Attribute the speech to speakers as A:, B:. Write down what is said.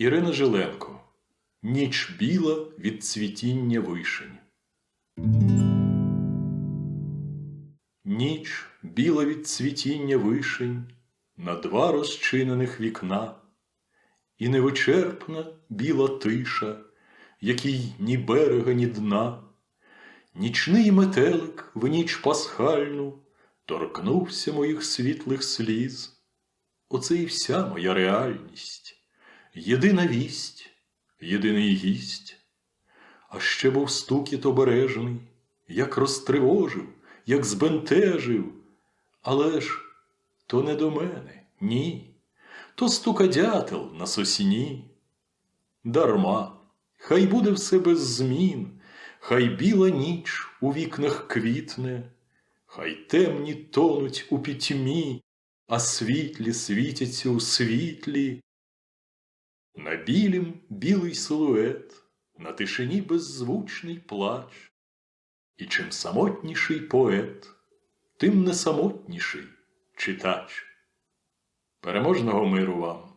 A: Ірина Жиленко. Ніч біла від цвітіння вишень. Ніч біла від цвітіння вишень на два розчинених вікна, і невичерпна біла тиша, якій ні берега, ні дна. Нічний метелик в ніч пасхальну торкнувся моїх світлих сліз. Оце і вся моя реальність, єдина вість, єдиний гість. А ще був стукіт обережний, як розтривожив, як збентежив. Але ж то не до мене, ні, то стука дятел на сосні. Дарма, хай буде все без змін, хай біла ніч у вікнах квітне, хай темні тонуть у пітьмі, а світлі світяться у світлі. На білім білий силует, на тишині беззвучний плач. І чим самотніший поет, тим несамотніший читач. Переможного миру вам!